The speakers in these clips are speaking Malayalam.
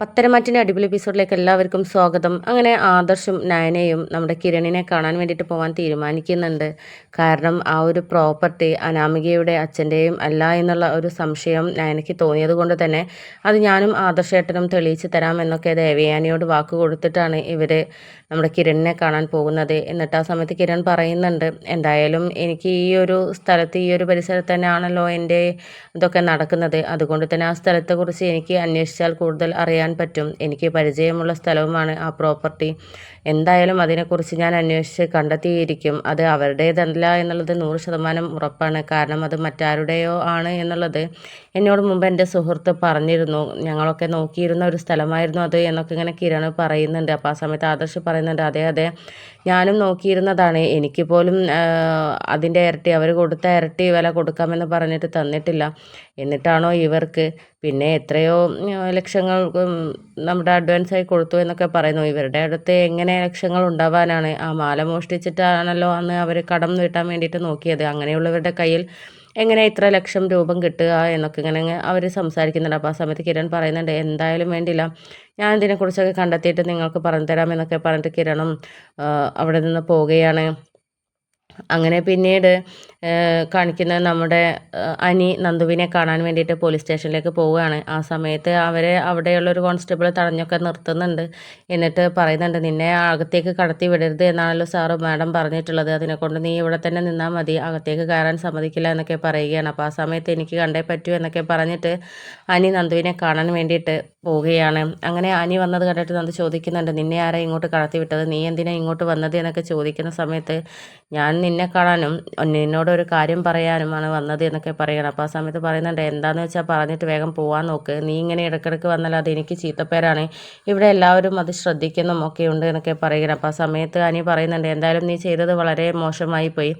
പത്തരമാറ്റിന്റെ അടിപൊളി എപ്പിസോഡിലേക്ക് എല്ലാവർക്കും സ്വാഗതം. അങ്ങനെ ആദർശും നയനയും നമ്മുടെ കിരണിനെ കാണാൻ വേണ്ടിയിട്ട് പോകാൻ തീരുമാനിക്കുന്നുണ്ട്. കാരണം ആ ഒരു പ്രോപ്പർട്ടി അനാമികയുടെ അച്ഛന്റെയും അല്ല എന്നുള്ള ഒരു സംശയം നയനയ്ക്ക് തോന്നിയത് കൊണ്ട് തന്നെ അത് ഞാനും ആദർശേട്ടനും തെളിയിച്ച് തരാം എന്നൊക്കെ ദേവയാനിയോട് വാക്ക് കൊടുത്തിട്ടാണ് ഇവർ നമ്മുടെ കിരണിനെ കാണാൻ പോകുന്നത് എന്നിട്ട് ആ സമയത്ത് കിരൺ പറയുന്നുണ്ട് എന്തായാലും എനിക്ക് ഈ ഒരു സ്ഥലത്ത് ഈ ഒരു പരിസരത്ത് തന്നെയാണല്ലോ എന്റെ ഇതൊക്കെ നടക്കുന്നത്. അതുകൊണ്ട് തന്നെ ആ സ്ഥലത്തെക്കുറിച്ച് എനിക്ക് അന്വേഷിച്ചാൽ കൂടുതൽ അറിയാൻ പറ്റും. എനിക്ക് പരിചയമുള്ള സ്ഥലവുമാണ് ആ പ്രോപ്പർട്ടി. എന്തായാലും അതിനെക്കുറിച്ച് ഞാൻ അന്വേഷിച്ച് കണ്ടെത്തിയിരിക്കും. അത് അവരുടേതല്ല എന്നുള്ളത് നൂറ് ശതമാനം ഉറപ്പാണ്. കാരണം അത് മറ്റാരുടെയോ ആണ് എന്നുള്ളത് എന്നോട് മുമ്പ് എന്റെ സുഹൃത്ത് പറഞ്ഞിരുന്നു. ഞങ്ങളൊക്കെ നോക്കിയിരുന്ന ഒരു സ്ഥലമായിരുന്നു അത് എന്നൊക്കെ ഇങ്ങനെ കിരൺ പറയുന്നുണ്ട്. അപ്പോൾ ആ സമയത്ത് ആദർശ് പറയുന്നുണ്ട്. അതെ അതെ. ഞാനും നോക്കിയിരുന്നതാണ്. എനിക്ക് പോലും അതിന്റെ ഇരട്ടി അവർ കൊടുത്ത ഇരട്ടി വില കൊടുക്കാമെന്ന് പറഞ്ഞിട്ട് തന്നിട്ടില്ല. എന്നിട്ടാണോ ഇവർക്ക് പിന്നെ എത്രയോ ലക്ഷങ്ങൾ നമ്മുടെ അഡ്വാൻസായി കൊടുത്തു എന്നൊക്കെ പറയുന്നു. ഇവരുടെ അടുത്ത് എങ്ങനെ ലക്ഷങ്ങൾ ഉണ്ടാവാനാണ്? ആ മാല മോഷ്ടിച്ചിട്ടാണല്ലോ അന്ന് അവർ കടം വീട്ടാൻ വേണ്ടിയിട്ട് നോക്കിയത്. അങ്ങനെയുള്ളവരുടെ കയ്യിൽ എങ്ങനെ ഇത്ര ലക്ഷം രൂപം കിട്ടുക എന്നൊക്കെ ഇങ്ങനെ അവർ സംസാരിക്കുന്നുണ്ട്. അപ്പോൾ ആ സമയത്ത് കിരൺ പറയുന്നുണ്ട് എന്തായാലും വേണ്ടില്ല. ഞാൻ ഇതിനെക്കുറിച്ചൊക്കെ കണ്ടെത്തിയിട്ട് നിങ്ങൾക്ക് പറഞ്ഞു തരാം എന്നൊക്കെ പറഞ്ഞിട്ട് കിരണും അവിടെ നിന്ന് പോവുകയാണ്. അങ്ങനെ പിന്നീട് കാണിക്കുന്നത് നമ്മുടെ അനി നന്ദുവിനെ കാണാൻ വേണ്ടിയിട്ട് പോലീസ് സ്റ്റേഷനിലേക്ക് പോവുകയാണ്. ആ സമയത്ത് അവരെ അവിടെയുള്ള ഒരു കോൺസ്റ്റബിൾ തടഞ്ഞൊക്കെ നിർത്തുന്നുണ്ട്. എന്നിട്ട് പറയുന്നുണ്ട് നിന്നെ അകത്തേക്ക് കടത്തി വിടരുത് എന്നാണല്ലോ സാറ് മാഡം പറഞ്ഞിട്ടുള്ളത്. അതിനെക്കൊണ്ട് നീ ഇവിടെ തന്നെ നിന്നാൽ മതി. അകത്തേക്ക് കയറാൻ സമ്മതിക്കില്ല എന്നൊക്കെ പറയുകയാണ്. അപ്പോൾ ആ സമയത്ത് എനിക്ക് കണ്ടേ പറ്റൂ എന്നൊക്കെ പറഞ്ഞിട്ട് അനി നന്ദുവിനെ കാണാൻ വേണ്ടിയിട്ട് പോവുകയാണ്. അങ്ങനെ അനി വന്നത് കണ്ടിട്ട് നന്ദു ചോദിക്കുന്നുണ്ട് നിന്നെ ആരാ ഇങ്ങോട്ട് കടത്തി വിട്ടത്? നീ എന്തിനാ ഇങ്ങോട്ട് വന്നത്? എന്നൊക്കെ ചോദിക്കുന്ന സമയത്ത് ഞാൻ നിന്നെ കാണാനും നിന്നോട് ഒരു കാര്യം പറയാനുമാണ് വന്നത് എന്നൊക്കെ പറയണം. അപ്പോൾ ആ സമയത്ത് പറയുന്നുണ്ട് എന്താണെന്ന് വെച്ചാൽ പറഞ്ഞിട്ട് വേഗം പോകാൻ നോക്ക്. നീ ഇങ്ങനെ ഇടയ്ക്കിടയ്ക്ക് വന്നാൽ അത് എനിക്ക് ചീത്തപ്പേരാണ്. ഇവിടെ എല്ലാവരും അത് ശ്രദ്ധിക്കുന്നും ഒക്കെ ഉണ്ട് എന്നൊക്കെ പറയണം അപ്പോൾ ആ സമയത്ത് അനി പറയുന്നുണ്ട് എന്തായാലും നീ ചെയ്തത് വളരെ മോശമായി പോയി.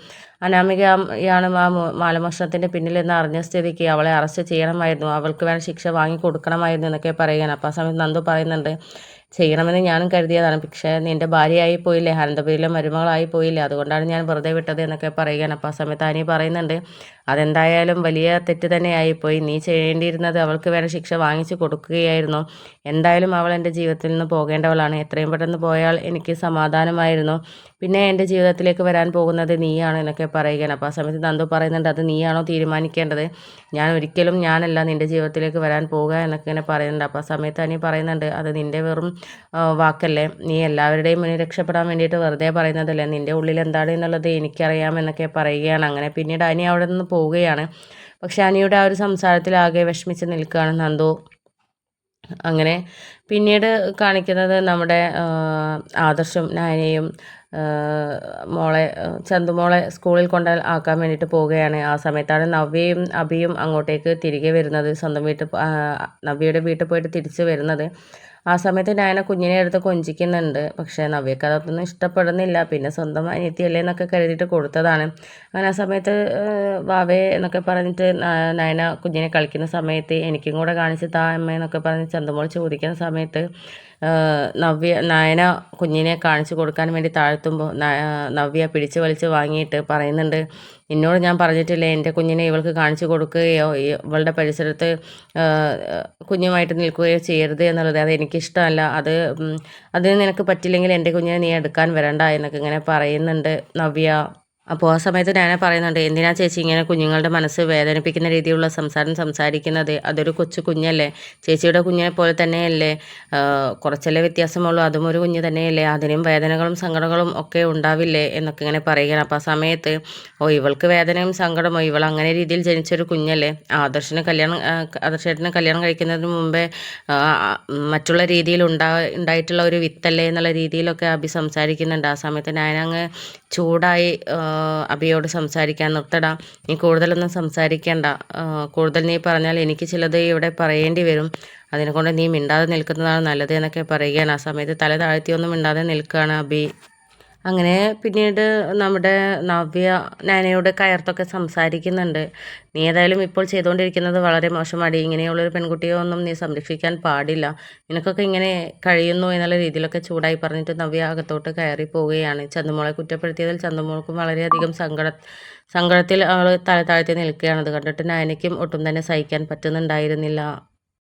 അനാമികയാണ് ആ മാലമോഷണത്തിന്റെ പിന്നിലെന്ന് അറിഞ്ഞ സ്ഥിതിക്ക് അവളെ അറസ്റ്റ് ചെയ്യണമായിരുന്നു. അവൾക്ക് വേണ്ട ശിക്ഷ വാങ്ങി കൊടുക്കണമായിരുന്നു എന്നൊക്കെ പറയുകയാണ്. അപ്പോൾ ആ സമയത്ത് നന്ദു പറയുന്നുണ്ട് ചെയ്യണമെന്ന് ഞാനും കരുതിയതാണ്. പക്ഷേ നിന്റെ ഭാര്യയായി പോയില്ലേ? അനന്തപുരിയിലെ മരുമകളായി പോയില്ലേ? അതുകൊണ്ടാണ് ഞാൻ വെറുതെ വിട്ടത് എന്നൊക്കെ പറയുകയാണ്. അപ്പോൾ ആ സമയത്ത് അനി പറയുന്നുണ്ട് അതെന്തായാലും വലിയ തെറ്റ് തന്നെയായിപ്പോയി നീ ചെയ്യേണ്ടിയിരുന്നത് അവൾക്ക് വേറെ ശിക്ഷ വാങ്ങിച്ചു കൊടുക്കുകയായിരുന്നു. എന്തായാലും അവൾ എന്റെ ജീവിതത്തിൽ നിന്ന് പോകേണ്ടവളാണ്. എത്രയും പെട്ടെന്ന് പോയാൽ എനിക്ക് സമാധാനമായിരുന്നു. പിന്നെ എന്റെ ജീവിതത്തിലേക്ക് വരാൻ പോകുന്നത് നീയാണ് എന്നൊക്കെ പറയുകയാണ്. അപ്പോൾ ആ സമയത്ത് നന്ദു പറയുന്നുണ്ട് അത് നീയാണോ തീരുമാനിക്കേണ്ടത്? ഞാൻ ഒരിക്കലും ഞാനല്ല നിന്റെ ജീവിതത്തിലേക്ക് വരാൻ പോവുക എന്നൊക്കെ ഇങ്ങനെ പറയുന്നുണ്ട്. അപ്പോൾ ആ സമയത്ത് അനി പറയുന്നുണ്ട് അത് നിന്റെ വെറും വാക്കല്ലേ? നീ എല്ലാവരുടെയും മുന്നിൽ രക്ഷപ്പെടാൻ വേണ്ടിയിട്ട് വെറുതെ പറയുന്നതല്ലേ? നിന്റെ ഉള്ളിൽ എന്താണ് എന്നുള്ളത് എനിക്കറിയാം എന്നൊക്കെ പറയുകയാണ്. അങ്ങനെ പിന്നീട് അനി അവിടെ നിന്ന് പോവുകയാണ്. പക്ഷേ അനിയുടെ ആ ഒരു സംസാരത്തിൽ ആകെ വിഷമിച്ച് നിൽക്കുകയാണ് നന്ദു. അങ്ങനെ പിന്നീട് കാണിക്കുന്നത് നമ്മുടെ ആദർശം നായനയും മോളെ ചന്തുമോളെ സ്കൂളിൽ കൊണ്ട് ആക്കാൻ വേണ്ടിയിട്ട് പോവുകയാണ്. ആ സമയത്താണ് നവ്യയും അഭിയും അങ്ങോട്ടേക്ക് തിരികെ വരുന്നത്. സ്വന്തം വീട്ടിൽ നവ്യയുടെ വീട്ടിൽ പോയിട്ട് തിരിച്ച് വരുന്നത്. ആ സമയത്ത് നയന കുഞ്ഞിനെ എടുത്ത് കൊഞ്ചിക്കുന്നുണ്ട്. പക്ഷേ നവ്യക്ക് അതൊന്നും ഇഷ്ടപ്പെടുന്നില്ല. പിന്നെ സ്വന്തം അനിയത്തിയല്ലേ എന്നൊക്കെ കരുതിയിട്ട് കൊടുത്തതാണ്. അങ്ങനെ ആ സമയത്ത് വാവേ എന്നൊക്കെ പറഞ്ഞിട്ട് നയന കുഞ്ഞിനെ കളിക്കുന്ന സമയത്ത് എനിക്കും കൂടെ കാണിച്ച് താ അമ്മ എന്നൊക്കെ പറഞ്ഞ് ചന്തമോൾ ചോദിക്കുന്ന സമയത്ത് നവ്യ നയന കുഞ്ഞിനെ കാണിച്ചു കൊടുക്കാൻ വേണ്ടി താഴ്ത്തുമ്പോൾ നവ്യ പിടിച്ച് വലിച്ച് വാങ്ങിയിട്ട് പറയുന്നുണ്ട് എന്നോട് ഞാൻ പറഞ്ഞിട്ടില്ലേ എന്റെ കുഞ്ഞിനെ ഇവൾക്ക് കാണിച്ചു കൊടുക്കുകയോ ഇവളുടെ പരിസരത്ത് കുഞ്ഞുമായിട്ട് നിൽക്കുകയോ ചെയ്യരുത് എന്നുള്ളത്. അത് എനിക്കിഷ്ടമല്ല. അത് അതിന് നിനക്ക് പറ്റില്ലെങ്കിൽ എന്റെ കുഞ്ഞിനെ നീ എടുക്കാൻ വരണ്ട എന്നൊക്കെ ഇങ്ങനെ പറയുന്നുണ്ട് നവ്യ. അപ്പോൾ ആ സമയത്ത് ഞാൻ പറയുന്നുണ്ട് എന്തിനാ ചേച്ചി ഇങ്ങനെ കുഞ്ഞുങ്ങളുടെ മനസ്സ് വേദനിപ്പിക്കുന്ന രീതിയിലുള്ള സംസാരം സംസാരിക്കുന്നത്? അതൊരു കൊച്ചു കുഞ്ഞല്ലേ. ചേച്ചിയുടെ കുഞ്ഞിനെ പോലെ തന്നെയല്ലേ. കുറച്ചല്ലേ വ്യത്യാസമുള്ളൂ. അതും ഒരു കുഞ്ഞ് തന്നെയല്ലേ. അതിനും വേദനകളും സങ്കടങ്ങളും ഒക്കെ ഉണ്ടാവില്ലേ? എന്നൊക്കെ ഇങ്ങനെ പറയുകയാണ്. അപ്പോൾ ആ സമയത്ത് ഓ ഇവൾക്ക് വേദനയും സങ്കടമോ ഇവൾ അങ്ങനെ രീതിയിൽ ജനിച്ചൊരു കുഞ്ഞല്ലേ. ആദർശന് കല്യാണം ആദർശേട്ടന് കല്യാണം കഴിക്കുന്നതിന് മുമ്പേ മറ്റുള്ള രീതിയിൽ ഉണ്ടാ ഉണ്ടായിട്ടുള്ള ഒരു വിത്തല്ലേ എന്നുള്ള രീതിയിലൊക്കെ അഭി സംസാരിക്കുന്നുണ്ട്. ആ സമയത്ത് ഞാനങ്ങ് ചൂടായി അബിയോട് സംസാരിക്കാൻ നിർത്തടാ. നീ കൂടുതലൊന്നും സംസാരിക്കേണ്ട. കൂടുതൽ നീ പറഞ്ഞാൽ എനിക്ക് ചിലത് ഇവിടെ പറയേണ്ടി വരും. അതിനെക്കൊണ്ട് നീ മിണ്ടാതെ നിൽക്കുന്നതാണ് നല്ലത് എന്നൊക്കെ പറയുകയാണ്. ആ സമയത്ത് തല താഴ്ത്തിയൊന്നും മിണ്ടാതെ നിൽക്കുകയാണ് അബി. അങ്ങനെ പിന്നീട് നമ്മുടെ നവ്യ നാനയോട് കയർത്തൊക്കെ സംസാരിക്കുന്നുണ്ട്. നീ ഏതായാലും ഇപ്പോൾ ചെയ്തുകൊണ്ടിരിക്കുന്നത് വളരെ മോശമാണ് ഇങ്ങനെയുള്ളൊരു പെൺകുട്ടിയെ ഒന്നും നീ സംരക്ഷിക്കാൻ പാടില്ല. നിനക്കൊക്കെ ഇങ്ങനെ കഴിയുന്നു എന്നുള്ള രീതിയിലൊക്കെ ചൂടായി പറഞ്ഞിട്ട് നവ്യ അകത്തോട്ട് കയറി പോവുകയാണ്. ചന്ദമോളെ കുറ്റപ്പെടുത്തിയതിൽ ചന്ദമോൾക്കും വളരെയധികം സങ്കട സങ്കടത്തിൽ അവൾ തല താഴ്ത്തി നിൽക്കുകയാണ്. അത് കണ്ടിട്ട് നാനയ്ക്കും ഒട്ടും തന്നെ സഹിക്കാൻ പറ്റുന്നുണ്ടായിരുന്നില്ല.